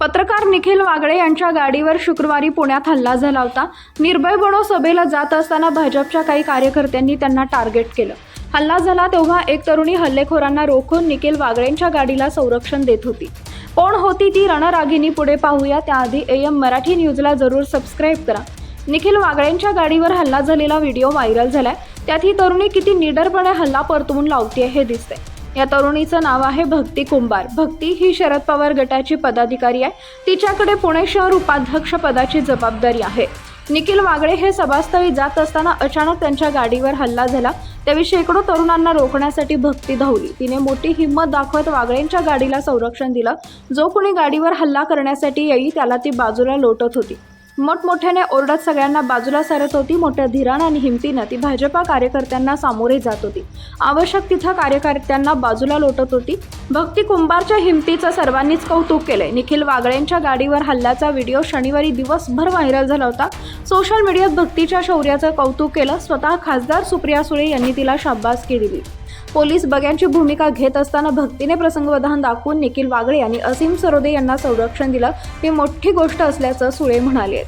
पत्रकार निखिल वागळे यांच्या गाडीवर शुक्रवारी पुण्यात हल्ला झाला होता. निर्भय बनो सभेला जात असताना भाजपच्या काही कार्यकर्त्यांनी त्यांना टार्गेट केलं. हल्ला झाला तेव्हा एक तरुणी हल्लेखोरांना रोखून निखिल वागळेंच्या गाडीला संरक्षण देत होती. कोण होती ती रणरागिनी पुढे पाहूया. त्याआधी ए एम मराठी न्यूजला जरूर सबस्क्राईब करा. निखिल वागळेंच्या गाडीवर हल्ला झालेला व्हिडिओ व्हायरल झालाय. त्यात ही तरुणी किती निडरपणे हल्ला परतवून लावते हे दिसते या तरुणीचं नाव आहे भक्ती कुंभार. भक्ती ही शरद पवार गटाची पदाधिकारी आहे. तिच्याकडे पुणे शहर उपाध्यक्ष पदाची जबाबदारी आहे. निखिल वागळे हे सभास्थळी जात असताना अचानक त्यांच्या गाडीवर हल्ला झाला. त्यावेळी शेकडो तरुणांना रोखण्यासाठी भक्ती धावली. तिने मोठी हिंमत दाखवत वागळेंच्या गाडीला संरक्षण दिलं. जो कोणी गाडीवर हल्ला करण्यासाठी येई त्याला ती बाजूला लोटत होती. मोठमोठ्याने ओरडत सगळ्यांना बाजूला सरत होती. मोठ्या धीरानं आणि हिमतीनं ती भाजपा कार्यकर्त्यांना सामोरे जात होती. आवश्यक तिथं कार्यकर्त्यांना बाजूला लोटत होती. भक्ती कुंभारच्या हिमतीचं सर्वांनीच कौतुक केलंय. निखिल वागळेंच्या गाडीवर हल्ल्याचा व्हिडिओ शनिवारी दिवसभर व्हायरल झाला होता. सोशल मीडियात भक्तीच्या शौर्याचं कौतुक केलं. स्वतः खासदार सुप्रिया सुळे यांनी तिला शाबासकी दिली पोलीस बग्यांची भूमिका घेत असताना भक्तीने प्रसंगवधान दाखवून निखिल वागळे यांनी असीम सरोदे यांना संरक्षण दिलं. ही मोठी गोष्ट असल्याचं सुळे म्हणाले.